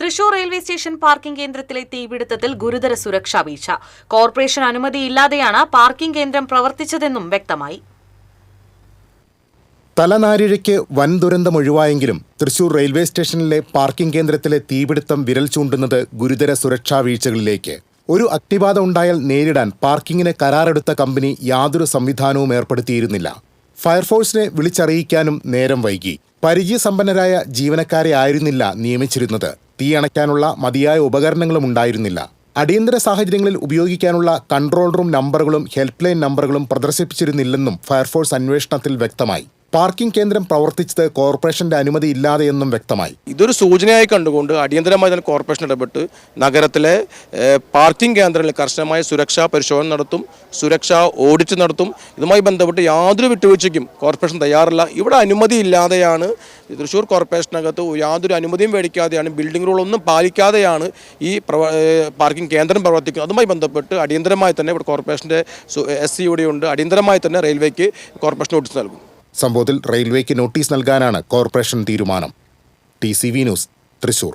Thrissur railway station parking കേന്ദ്രത്തിലെ തീപിടുത്തത്തിൽ ഗുരുതര സുരക്ഷാ വീഴ്ച. കോർപ്പറേഷൻ അനുമതിയില്ലാതെയാണ് പാർക്കിംഗ് കേന്ദ്രം പ്രവർത്തിച്ചതെന്നും വ്യക്തമായി. തലനാരിഴയ്ക്ക് വൻ ദുരന്തം ഒഴിവായെങ്കിലും തൃശൂർ റെയിൽവേ സ്റ്റേഷനിലെ പാർക്കിംഗ് കേന്ദ്രത്തിലെ തീപിടുത്തം വിരൽ ചൂണ്ടുന്നത് ഗുരുതര സുരക്ഷാ വീഴ്ചകളിലേക്ക്. ഒരു അഗ്നിബാധ ഉണ്ടായാൽ നേരിടാൻ പാർക്കിങ്ങിന് കരാറെടുത്ത കമ്പനി യാതൊരു സംവിധാനവും ഏർപ്പെടുത്തിയിരുന്നില്ല. ഫയർഫോഴ്സിനെ വിളിച്ചറിയിക്കാനും നേരം വൈകി. പരിചയസമ്പന്നരായ ജീവനക്കാരെ ആയിരുന്നില്ല നിയമിച്ചിരുന്നത്. തീ അണയ്ക്കാനുള്ള മതിയായ ഉപകരണങ്ങളും ഉണ്ടായിരുന്നില്ല. അടിയന്തര സാഹചര്യങ്ങളിൽ ഉപയോഗിക്കാനുള്ള കൺട്രോൾ റൂം നമ്പറുകളും ഹെൽപ്പ് ലൈൻ നമ്പറുകളും പ്രദർശിപ്പിച്ചിരുന്നില്ലെന്നും ഫയർഫോഴ്സ് അന്വേഷണത്തിൽ വ്യക്തമായി. പാർക്കിംഗ് കേന്ദ്രം പ്രവർത്തിച്ചത് കോർപ്പറേഷന്റെ അനുമതി ഇല്ലാതെയെന്നും വ്യക്തമായി. ഇതൊരു സൂചനയായി കണ്ടുകൊണ്ട് അടിയന്തരമായി തന്നെ കോർപ്പറേഷൻ ഇടപെട്ട് നഗരത്തിലെ പാർക്കിംഗ് കേന്ദ്രങ്ങളിൽ കർശനമായ സുരക്ഷാ പരിശോധന നടത്തും സുരക്ഷാ ഓഡിറ്റ് നടത്തും. ഇതുമായി ബന്ധപ്പെട്ട് യാതൊരു വിട്ടുവീഴ്ചയ്ക്കും കോർപ്പറേഷൻ തയ്യാറല്ല. ഇവിടെ അനുമതി ഇല്ലാതെയാണ് തൃശ്ശൂർ കോർപ്പറേഷനകത്ത് യാതൊരു അനുമതിയും മേടിക്കാതെയാണ് ബിൽഡിംഗ് റൂളൊന്നും പാലിക്കാതെയാണ് ഈ പാർക്കിംഗ് കേന്ദ്രം പ്രവർത്തിക്കുന്നത്. അതുമായി ബന്ധപ്പെട്ട് അടിയന്തരമായി തന്നെ ഇവിടെ കോർപ്പറേഷന്റെ എസ് സി ഇവിടെയുണ്ട് അടിയന്തരമായി തന്നെ റെയിൽവേക്ക് കോർപ്പറേഷൻ നോട്ടീസ് നൽകും. സംഭവത്തിൽ റെയിൽവേക്ക് നോട്ടീസ് നൽകാനാണ് കോർപ്പറേഷൻ തീരുമാനം. T news Thrissur.